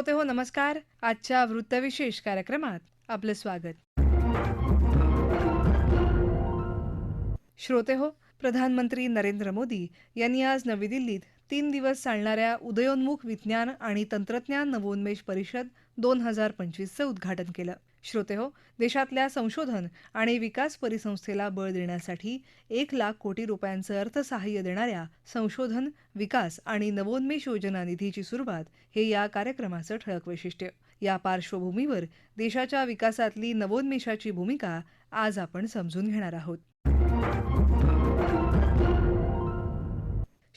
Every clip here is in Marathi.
श्रोते हो नमस्कार. आजच्या वृत्तविशेष कार्यक्रमात आपलं स्वागत. श्रोते हो प्रधानमंत्री नरेंद्र मोदी यांनी आज नवी दिल्लीत तीन दिवस चालणाऱ्या उदयोन्मुख विज्ञान आणि तंत्रज्ञान नवोन्मेष परिषद दोन हजार पंचवीसचं उद्घाटन केलं. श्रोते हो देशातल्या संशोधन आणि विकास परिसंस्थेला बळ देण्यासाठी एक लाख कोटी रुपयांचं अर्थसहाय्य देणाऱ्या संशोधन विकास आणि नवोन्मेष योजना निधीची सुरुवात हे या कार्यक्रमाचं ठळक वैशिष्ट्य. या पार्श्वभूमीवर देशाच्या विकासातली नवोन्मेषाची भूमिका आज आपण समजून घेणार आहोत.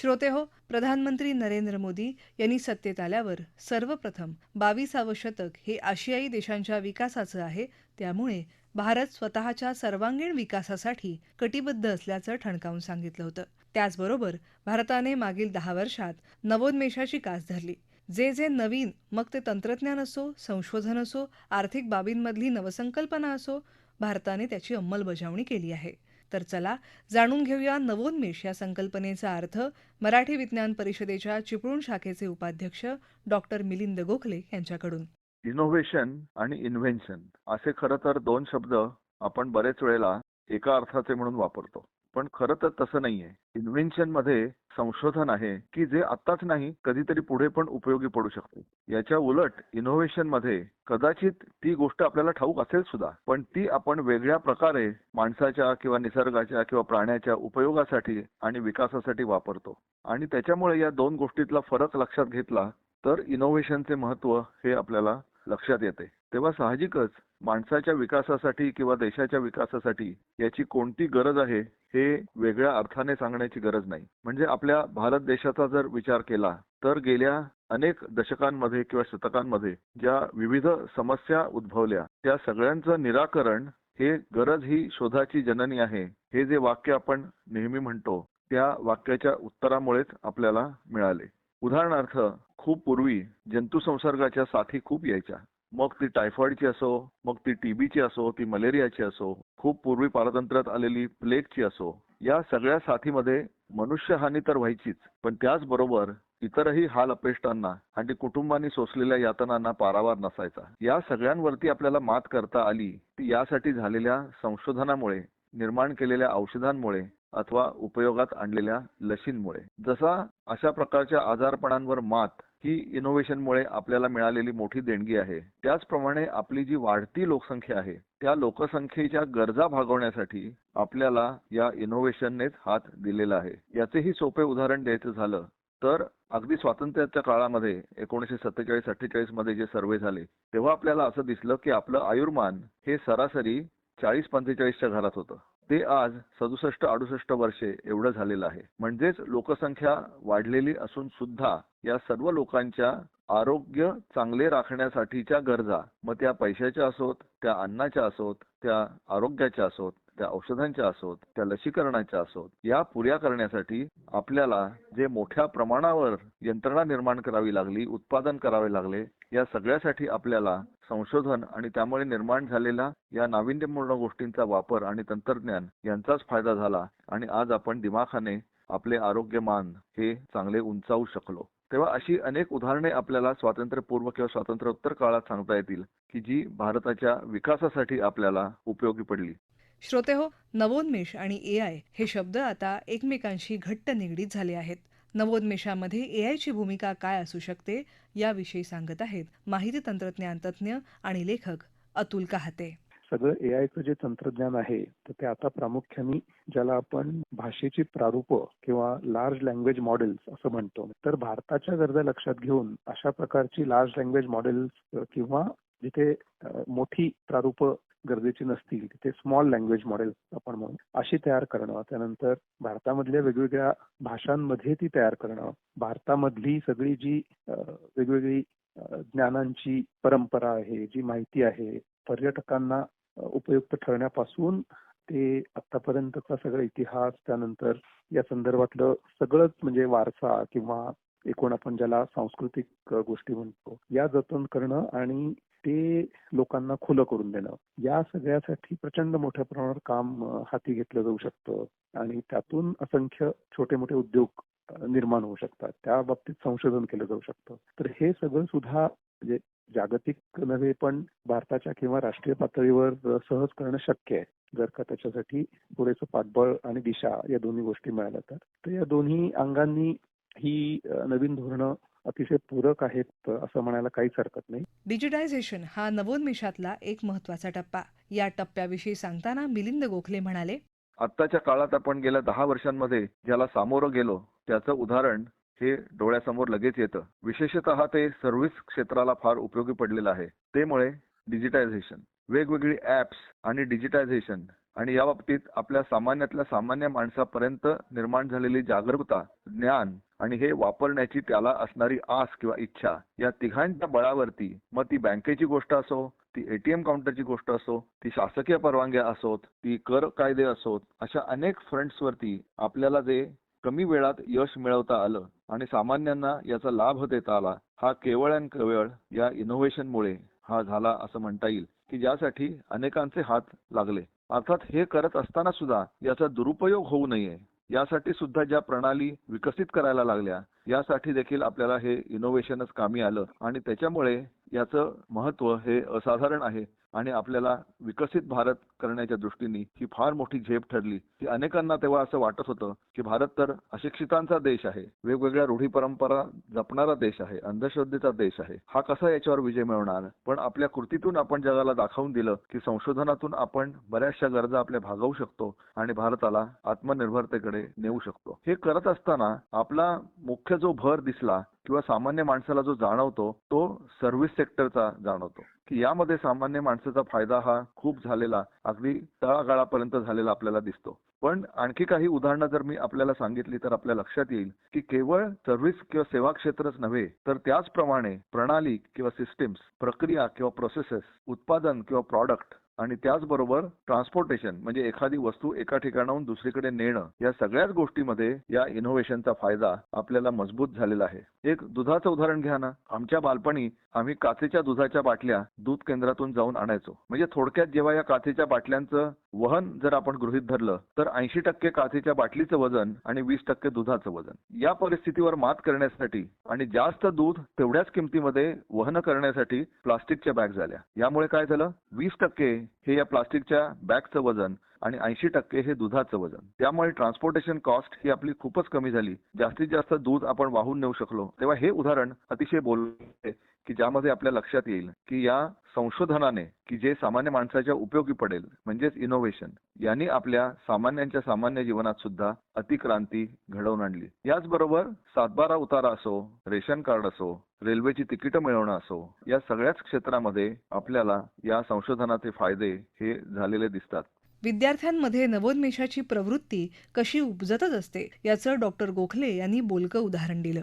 श्रोते हो प्रधानमंत्री नरेंद्र मोदी यांनी सत्तेत आल्यावर सर्वप्रथम बावीसावं शतक हे आशियाई देशांच्या विकासाचं आहे त्यामुळे भारत स्वतःच्या सर्वांगीण विकासासाठी कटिबद्ध असल्याचं ठणकावून सांगितलं होतं. त्याचबरोबर भारताने मागील दहा वर्षात नवोन्मेषाची कास धरली. जे जे नवीन मग ते तंत्रज्ञान असो संशोधन असो आर्थिक बाबींमधली नवसंकल्पना असो भारताने त्याची अंमलबजावणी केली आहे. तर चला जाणून घेऊया नवोन्मेष या संकल्पनेचा अर्थ. मराठी विज्ञान परिषदेच्या चिपळूण शाखेचे उपाध्यक्ष डॉक्टर मिलिंद गोखले यांच्याकडून. इनोव्हेशन आणि इन्व्हेन्शन असे खरं तर दोन शब्द आपण बरेच वेळेला एका अर्थाचे म्हणून वापरतो. पण खरं तर तसं नाहीये. इन्व्हेन्शनमध्ये संशोधन आहे की जे आताच नाही कधीतरी पुढे पण उपयोगी पडू शकते. याच्या उलट इनोव्हेशनमध्ये कदाचित ती गोष्ट आपल्याला ठाऊक असेल सुद्धा पण ती आपण वेगळ्या प्रकारे माणसाच्या किंवा निसर्गाच्या किंवा प्राण्याच्या उपयोगासाठी आणि विकासासाठी वापरतो. आणि त्याच्यामुळे या दोन गोष्टीतला फरक लक्षात घेतला तर इनोव्हेशनचे महत्त्व हे आपल्याला लक्षात येते. तेव्हा साहजिकच माणसाच्या विकासासाठी किंवा देशाच्या विकासासाठी याची कोणती गरज आहे हे वेगळ्या अर्थाने सांगण्याची गरज नाही. म्हणजे आपल्या भारत देशाचा जर विचार केला तर गेल्या अनेक दशकांमध्ये किंवा शतकांमध्ये ज्या विविध समस्या उद्भवल्या त्या सगळ्यांचं निराकरण हे गरज ही शोधाची जननी आहे. हे जे वाक्य आपण नेहमी म्हणतो त्या वाक्याच्या उत्तरामुळेच आपल्याला मिळाले. उदाहरणार्थ खूप पूर्वी जंतुसंसर्गाच्या साथी खूप यायच्या. मग ती टायफॉइडची असो मग ती टीबीची असो ती मलेरियाची असो खूप पूर्वी पारतंत्र्यात आलेली प्लेगची असो या सगळ्या साथीमध्ये मनुष्यहानी तर व्हायचीच. पण त्याचबरोबर इतरही हाल अपेष्टांना आणि कुटुंबांनी सोसलेल्या यातनांना पारावार नसायचा. या सगळ्यांवरती आपल्याला मात करता आली ती यासाठी झालेल्या संशोधनामुळे निर्माण केलेल्या औषधांमुळे अथवा उपयोगात आणलेल्या लशींमुळे. जसा अशा प्रकारच्या आजारपणांवर मात ही इनोव्हेशनमुळे आपल्याला मिळालेली मोठी देणगी आहे. त्याचप्रमाणे आपली जी वाढती लोकसंख्या आहे त्या लोकसंख्येच्या गरजा भागवण्यासाठी आपल्याला या इनोव्हेशननेच हात दिलेला आहे. याचेही सोपे उदाहरण द्यायचं झालं तर अगदी स्वातंत्र्याच्या काळामध्ये एकोणीशे सत्तेचाळीस अठ्ठेचाळीसमध्ये जे सर्वे झाले तेव्हा आपल्याला असं दिसलं की आपलं आयुर्मान हे सरासरी चाळीस पंचेचाळीसच्या घरात होतं. ते आज सदुसष्ट अडुसष्ट वर्षे एवढं झालेलं आहे. म्हणजेच लोकसंख्या वाढलेली असून सुद्धा या सर्व लोकांच्या आरोग्य चांगले राखण्यासाठीच्या गरजा मग त्या पैशाच्या असोत त्या अन्नाच्या असोत त्या आरोग्याच्या असोत त्या औषधांच्या असोत त्या लसीकरणाच्या असोत या पुऱ्या करण्यासाठी आपल्याला जे मोठ्या प्रमाणावर यंत्रणा निर्माण करावी लागली उत्पादन करावे लागले या सगळ्यासाठी आपल्याला संशोधन आणि त्यामुळे निर्माण झालेला या नाविन्यपूर्ण गोष्टींचा वापर आणि तंत्रज्ञान यांचाच फायदा झाला आणि आज आपण दिमाखाने आपले आरोग्यमान हे चांगले उंचावू शकलो. तेव्हा अशी अनेक उदाहरणे आपल्याला स्वातंत्र्यपूर्व किंवा स्वातंत्र्योत्तर काळात सांगता येतील की जी भारताच्या विकासासाठी आपल्याला उपयोगी पडली. श्रोते हो नवोन्मेष आणि ए आय हे शब्द आता एकमेकांशी घट्ट निगडीत झाले आहेत. नवोन्मेषामध्ये ए आयची भूमिका काय असू शकते? याविषयी सांगत आहेत माहिती तंत्रज्ञान तज्ज्ञ आणि लेखक अतुल कहाते. सगळं ए आयचं जे तंत्रज्ञान आहे तर ते आता प्रामुख्याने ज्याला आपण भाषेची प्रारूप किंवा लार्ज लँग्वेज मॉडेल्स असं म्हणतो. तर भारताच्या गरजा लक्षात घेऊन अशा प्रकारची लार्ज लँग्वेज मॉडेल्स किंवा जिथे मोठी प्रारूप गरजेची नसतील तिथे स्मॉल लँग्वेज मॉडेल आपण म्हणू अशी तयार करणं. त्यानंतर भारतामधल्या वेगवेगळ्या भाषांमध्ये ती तयार करणं. भारतामधली सगळी जी वेगवेगळी ज्ञानांची परंपरा आहे जी माहिती आहे पर्यटकांना उपयुक्त ठरण्यापासून ते आतापर्यंतचा सगळा इतिहास त्यानंतर या संदर्भातलं सगळंच म्हणजे वारसा किंवा एकूण आपण ज्याला सांस्कृतिक गोष्टी म्हणतो या जतन करणं आणि ते लोकांना खुलं करून देणं या सगळ्यासाठी प्रचंड मोठ्या प्रमाणावर काम हाती घेतलं जाऊ शकतं आणि त्यातून असंख्य छोटे मोठे उद्योग निर्माण होऊ शकतात. त्या बाबतीत संशोधन केलं जाऊ शकतं. तर हे सगळं सुद्धा म्हणजे जागतिक नव्हे पण भारताच्या किंवा राष्ट्रीय पातळीवर सहज करणं शक्य आहे. जर का त्याच्यासाठी पुरेसं पाठबळ आणि दिशा या दोन्ही गोष्टी मिळाल्या तर. तर या दोन्ही अंगांनी ही नवीन धोरणं अतिशय पूरक आहेत असं म्हणायला काहीच हरकत नाही. डिजिटायझेशन हा नवोन्मेषातला एक महत्त्वाचा टप्पा. या टप्प्याविषयी सांगताना मिलिंद गोखले म्हणाले आत्ताच्या काळात आपण गेल्या दहा वर्षांमध्ये ज्याला सामोरं गेलो त्याचं उदाहरण हे डोळ्यासमोर लगेच येतं. विशेषतः ते सर्व्हिस क्षेत्राला फार उपयोगी पडलेलं आहे. त्यामुळे डिजिटायझेशन वेगवेगळी ऍप्स आणि डिजिटायझेशन आणि या बाबतीत आपल्या सामान्यातल्या सामान्य माणसापर्यंत निर्माण झालेली जागरूकता ज्ञान आणि हे वापरण्याची त्याला असणारी आस किंवा इच्छा या तिघांच्या बळावरती मग ती बँकेची गोष्ट असो ती एटीएम काउंटरची गोष्ट असो ती शासकीय परवानग्या असोत ती कर कायदे असोत अशा अनेक फ्रंट्सवरती आपल्याला जे कमी वेळात यश मिळवता आलं आणि सामान्यांना याचा लाभ देता आला हा केवळ आणि केवळ या इनोव्हेशनमुळे हा झाला असं म्हणता येईल की ज्यासाठी अनेकांचे हात लागले. अर्थात हे करत असताना सुद्धा याचा दुरुपयोग होऊ नये. यासाठी सुद्धा ज्या प्रणाली विकसित करायला लागल्या यासाठी देखील आपल्याला हे इनोव्हेशनच कामी आलं. आणि त्याच्यामुळे याचं महत्त्व हे असाधारण आहे. आणि आपल्याला विकसित भारत करण्याच्या दृष्टीने ही फार मोठी झेप ठरली. ती अनेकांना तेव्हा असं वाटत होतं की भारत तर अशिक्षितांचा देश आहे वेगवेगळ्या रूढी परंपरा जपणारा देश आहे अंधश्रद्धेचा देश आहे. हा कसा याच्यावर विजय मिळवणार? पण आपल्या कृतीतून आपण जगाला दाखवून दिलं की संशोधनातून आपण बऱ्याचशा गरजा आपल्या भागवू शकतो आणि भारताला आत्मनिर्भरतेकडे नेऊ शकतो. हे करत असताना आपला मुख्य जो भर दिसला किंवा सामान्य माणसाला जो जाणवतो तो सर्व्हिस सेक्टरचा जाणवतो. की यामध्ये सामान्य माणसाचा फायदा हा खूप झालेला अगदी तळागाळापर्यंत झालेला आपल्याला दिसतो. पण आणखी काही उदाहरणं जर मी आपल्याला सांगितली तर आपल्या लक्षात येईल की केवळ सर्व्हिस किंवा सेवा क्षेत्रच नव्हे तर त्याचप्रमाणे प्रणाली किंवा सिस्टीम्स प्रक्रिया किंवा प्रोसेसेस उत्पादन किंवा प्रॉडक्ट आणि त्याचबरोबर ट्रान्सपोर्टेशन म्हणजे एखादी वस्तू एका ठिकाणाहून दुसरीकडे नेणं या सगळ्याच गोष्टीमध्ये या इनोव्हेशनचा फायदा आपल्याला मजबूत झालेला आहे. एक दुधाचं उदाहरण घ्या ना. आमच्या बालपणी आम्ही काचेच्या दुधाच्या बाटल्या दूध केंद्रातून जाऊन आणायचो. म्हणजे थोडक्यात जेव्हा या काचेच्या बाटल्यांचं वहन जर आपण गृहित धरलं तर ऐंशी टक्के काचेच्या बाटलीचं वजन आणि वीस टक्के दुधाचं वजन. या परिस्थितीवर मात करण्यासाठी आणि जास्त दूध तेवढ्याच किमतीमध्ये वहन करण्यासाठी प्लास्टिकच्या बॅग झाल्या. यामुळे काय झालं? वीस टक्के हे या प्लास्टिकच्या बॅगचं वजन आणि ऐंशी टक्के हे दुधाचं वजन. त्यामुळे ट्रान्सपोर्टेशन कॉस्ट ही आपली खूपच कमी झाली. जास्तीत जास्त दूध आपण वाहून नेऊ शकलो. तेव्हा हे उदाहरण अतिशय बोल की ज्यामध्ये आपल्या लक्षात येईल की या संशोधनाने की जे सामान्य माणसाच्या उपयोगी पडेल म्हणजेच इनोव्हेशन यांनी आपल्या सामान्यांच्या सामान्य जीवनात सुद्धा अतिक्रांती घडवून आणली. याचबरोबर सातबारा उतारा असो रेशन कार्ड असो रेल्वेची तिकीटं मिळवणं असो या सगळ्याच क्षेत्रामध्ये आपल्याला या संशोधनाचे फायदे हे झालेले दिसतात. विद्यार्थ्यांमध्ये नवोन्मेषाची प्रवृत्ती कशी उपजतच असते याचं डॉक्टर गोखले यांनी बोलकं उदाहरण दिलं.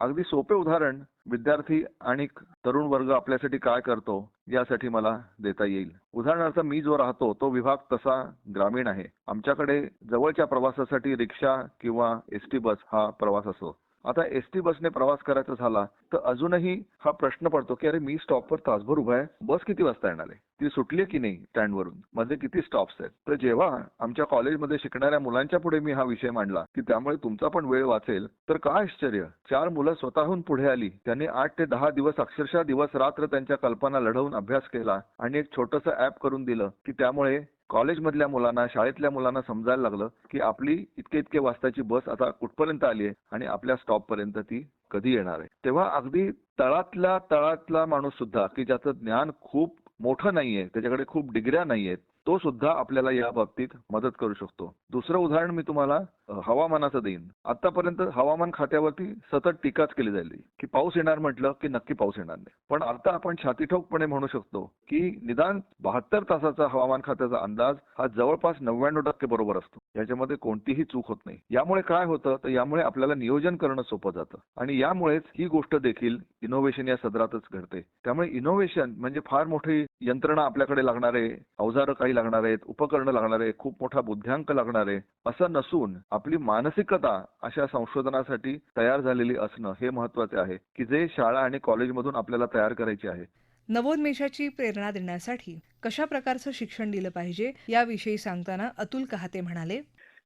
अगदी सोपे उदाहरण विद्यार्थी आणि तरुण वर्ग आपल्यासाठी काय करतो यासाठी मला देता येईल. उदाहरणार्थ मी जो राहतो तो विभाग तसा ग्रामीण आहे. आमच्याकडे जवळच्या प्रवासासाठी रिक्षा किंवा एस टी बस हा प्रवास असतो. आता एस टी बसने प्रवास करायचा झाला तर अजूनही हा प्रश्न पडतो की अरे मी स्टॉपवर तासभर उभा आहे बस किती वाजता येणार आहे? ती सुटली की नाही स्टँडवरून मध्ये किती स्टॉप्स आहेत? तर जेव्हा आमच्या कॉलेजमध्ये शिकणाऱ्या मुलांच्या पुढे मी हा विषय मांडला की त्यामुळे तुमचा पण वेळ वाचेल तर काय आश्चर्य? चार मुलं स्वतःहून पुढे आली त्यांनी आठ ते दहा दिवस अक्षरशः दिवस रात्र त्यांच्या कल्पना लढवून अभ्यास केला आणि एक छोटंसं ऍप करून दिलं की त्यामुळे कॉलेजमधल्या मुलांना शाळेतल्या मुलांना समजायला लागलं की आपली इतके इतके वाजताची बस आता कुठपर्यंत आली आहे आणि आपल्या स्टॉप पर्यंत ती कधी येणार आहे? तेव्हा अगदी तळातल्या तळातला माणूस सुद्धा की ज्याचं ज्ञान खूप मोठं नाहीये त्याच्याकडे खूप डिग्र्या नाहीयेत तो सुद्धा आपल्याला या बाबतीत मदत करू शकतो. दुसरं उदाहरण मी तुम्हाला हवामानाचं देईन. आतापर्यंत हवामान खात्यावरती सतत टीकाच केली जाईल की पाऊस येणार म्हटलं की नक्की पाऊस येणार नाही. पण आता आपण छातीठोकपणे म्हणू शकतो की निदान बहात्तर तासाचा हवामान खात्याचा अंदाज हा जवळपास नव्याण्णव टक्के बरोबर असतो. याच्यामध्ये कोणतीही चूक होत नाही. यामुळे काय होतं? तर यामुळे आपल्याला नियोजन करणं सोपं जातं. आणि यामुळेच ही गोष्ट देखील इनोव्हेशन या सदरातच घडते. त्यामुळे इनोव्हेशन म्हणजे फार मोठी यंत्रणा आपल्याकडे लागणारे अवजारं काही लागणार आहेत उपकरणं लागणार आहे खूप मोठा बुद्ध्यांक लागणार आहे असं नसून आपली मानसिकता अशा संशोधनासाठी तयार झालेली असणं हे महत्त्वाचे आहे की जे शाळा आणि कॉलेजमधून आपल्याला तयार करायची आहे. नवोन्मेषाची प्रेरणा देण्यासाठी कशा प्रकारचं शिक्षण दिलं पाहिजे याविषयी सांगताना अतुल कहाते म्हणाले.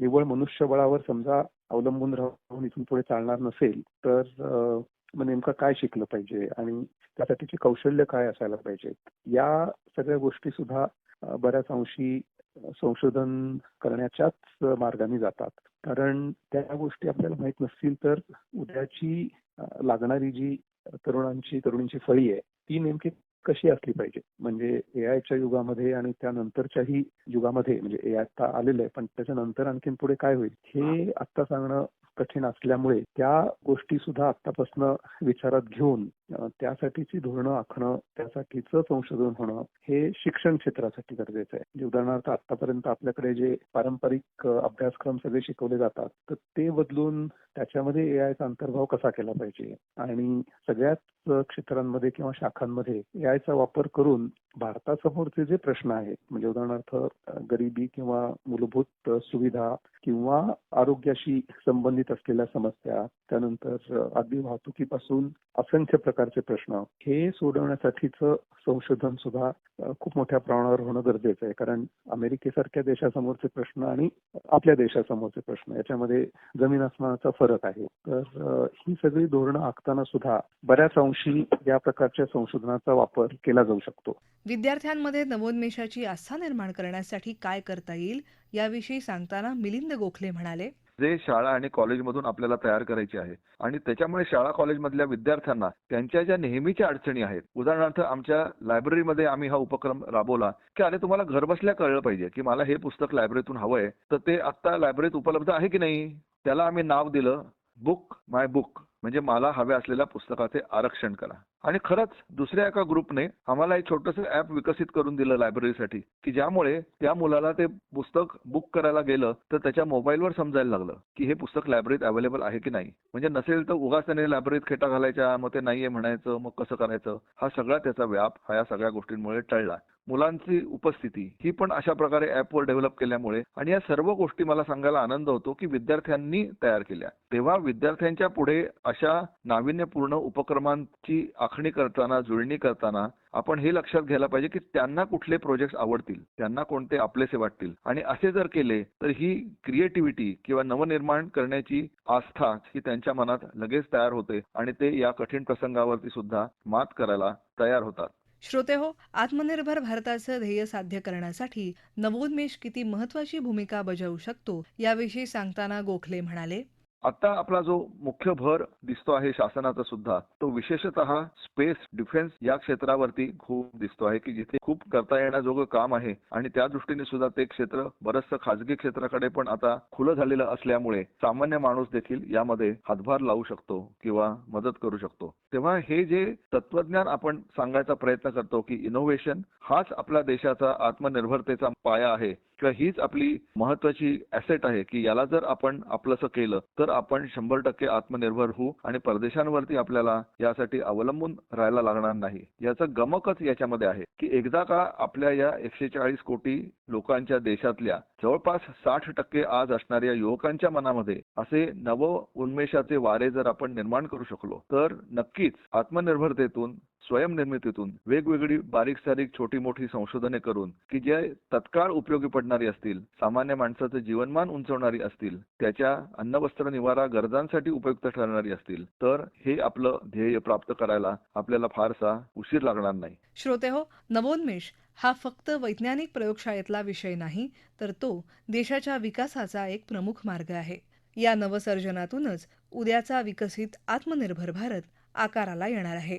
निव्वळ मनुष्यबळावर समजा अवलंबून राहून इथून पुढे चालणार नसेल तर मग नेमकं काय शिकलं पाहिजे आणि त्यासाठीची कौशल्य काय असायला पाहिजेत या सगळ्या गोष्टी सुद्धा बऱ्याच अंशी संशोधन करण्याच्याच मार्गाने जातात. कारण त्या गोष्टी आपल्याला माहीत नसतील तर उद्याची लागणारी जी तरुणांची तरुणींची फळी आहे ती नेमकी कशी असली पाहिजे? म्हणजे एआयच्या युगामध्ये आणि त्यानंतरच्याही युगामध्ये म्हणजे ए आता आलेलं आहे पण त्याच्यानंतर आणखीन पुढे काय होईल? हे आता सांगणं कठीण असल्यामुळे त्या गोष्टी सुद्धा आतापासून विचारात घेऊन त्यासाठीची धोरणं आखणं त्यासाठीचं संशोधन होणं हे शिक्षण क्षेत्रासाठी गरजेचं आहे. म्हणजे उदाहरणार्थ आतापर्यंत आपल्याकडे जे पारंपरिक अभ्यासक्रम सगळे शिकवले जातात तर ते बदलून त्याच्यामध्ये एआयचा अंतर्भाव कसा केला पाहिजे? आणि सगळ्याच क्षेत्रांमध्ये किंवा शाखांमध्ये एआयचा वापर करून भारतासमोरचे जे प्रश्न आहेत म्हणजे उदाहरणार्थ गरिबी किंवा मूलभूत सुविधा किंवा आरोग्याशी संबंधित असलेल्या समस्या त्यानंतर अगदी वाहतुकीपासून असंख्य प्रकारचे प्रश्न हे सोडवण्यासाठीचं संशोधन सुद्धा खूप मोठ्या प्रमाणावर होणं गरजेचं आहे. कारण अमेरिकेसारख्या देशासमोरचे प्रश्न आणि आपल्या देशासमोरचे प्रश्न याच्यामध्ये जमीन आसमानाचा फरक आहे. तर ही सगळी धोरणं आखताना सुद्धा बऱ्याच अंशी या प्रकारच्या संशोधनाचा वापर केला जाऊ शकतो. विद्यार्थ्यांमध्ये नवोन्मेषाची आस्था निर्माण करण्यासाठी काय करता येईल याविषयी सांगताना मिलिंद गोखले म्हणाले. जे शाळा आणि कॉलेजमधून आपल्याला तयार करायची आहे आणि त्याच्यामुळे शाळा कॉलेजमधल्या विद्यार्थ्यांना त्यांच्या ज्या नेहमीच्या अडचणी आहेत उदाहरणार्थ आमच्या लायब्ररीमध्ये आम्ही हा उपक्रम राबवला की अरे तुम्हाला घरबसल्या कळलं पाहिजे की मला हे पुस्तक लायब्ररीतून हवंय तर ते आता लायब्ररीत उपलब्ध आहे की नाही? त्याला आम्ही नाव दिलं बुक माय बुक. म्हणजे मला हव्या असलेल्या पुस्तकाचे आरक्षण करा. आणि खरंच दुसऱ्या एका ग्रुपने आम्हाला एक छोटस ऍप विकसित करून दिलं लायब्ररीसाठी की ज्यामुळे त्या मुलाला ते पुस्तक बुक करायला गेलं तर त्याच्या मोबाईलवर समजायला लागलं की हे पुस्तक लायब्ररीत अवेलेबल आहे की नाही? म्हणजे नसेल तर उगाच त्याने लायब्ररीत खेटा घालायच्या मग ते नाहीये म्हणायचं मग कसं करायचं? हा सगळा त्याचा व्याप हा या सगळ्या गोष्टींमुळे टळला. मुलांची उपस्थिती ही पण अशा प्रकारे ऍपवर डेव्हलप केल्यामुळे आणि या सर्व गोष्टी मला सांगायला आनंद होतो की विद्यार्थ्यांनी तयार केल्या. तेव्हा विद्यार्थ्यांच्या पुढे अशा नाविन्यपूर्ण उपक्रमांची आखणी करताना जुळणी करताना आपण हे लक्षात घ्यायला पाहिजे की त्यांना कुठले प्रोजेक्ट आवडतील त्यांना कोणते आपलेसे वाटतील. आणि असे जर केले तर ही क्रिएटिव्हिटी किंवा नवनिर्माण करण्याची आस्था ही त्यांच्या मनात लगेच तयार होते आणि ते या कठीण प्रसंगावरती सुद्धा मात करायला तयार होतात. श्रोते हो आत्मनिर्भर भारताचं ध्येय साध्य करण्यासाठी नवोन्मेष किती महत्वाची भूमिका बजावू शकतो याविषयी सांगताना गोखले म्हणाले आता आपला जो मुख्य भर दिसतो आहे शासनाचा सुद्धा तो विशेषतः स्पेस डिफेन्स या क्षेत्रावरती खूप दिसतो आहे की जिथे खूप करता येण्याजोगं काम आहे. आणि त्या दृष्टीने सुद्धा ते क्षेत्र बरचसं खाजगी क्षेत्राकडे पण आता खुलं झालेलं असल्यामुळे सामान्य माणूस देखील यामध्ये हातभार लावू शकतो किंवा मदत करू शकतो. तेव्हा हे जे तत्वज्ञान आपण सांगायचा प्रयत्न करतो की इनोव्हेशन हाच आपल्या देशाचा आत्मनिर्भरतेचा पाया आहे. किंवा हीच आपली महत्वाची ऍसेट आहे की याला जर आपण आपलंसं केलं तर आपण शंभर टक्के आत्मनिर्भर होऊ आणि परदेशांवरती आपल्याला यासाठी अवलंबून राहायला लागणार नाही. याचं गमकच याच्यामध्ये आहे की एकदा का आपल्या या एकशे चाळीस कोटी लोकांच्या देशातल्या जवळपास साठ टक्के आज असणाऱ्या युवकांच्या मनामध्ये असे नव उन्मेषाचे वारे जर आपण निर्माण करू शकलो तर नक्कीच आत्मनिर्भरतेतून स्वयंनिर्मितीतून वेगवेगळी बारीक सारीक छोटी मोठी संशोधने करून की जे तत्काळ उपयोगी पडणारी असतील सामान्य माणसाचं जीवनमान उंचवणारी असतील त्याच्या अन्न वस्त्र निवारा गरजांसाठी उपयुक्त ठरणारी असतील तर हे आपलं ध्येय प्राप्त करायला आपल्याला फारसा उशीर लागणार नाही. श्रोते हो नवोन्मेष हा फक्त वैज्ञानिक प्रयोगशाळेतला विषय नाही तर तो देशाच्या विकासाचा एक प्रमुख मार्ग आहे. या नवसर्जनातूनच उद्याचा विकसित आत्मनिर्भर भारत आकाराला येणार आहे.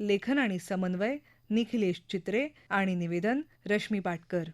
लेखन आणि समन्वय निखिलेश चित्रे आणि निवेदन रश्मी पाटकर.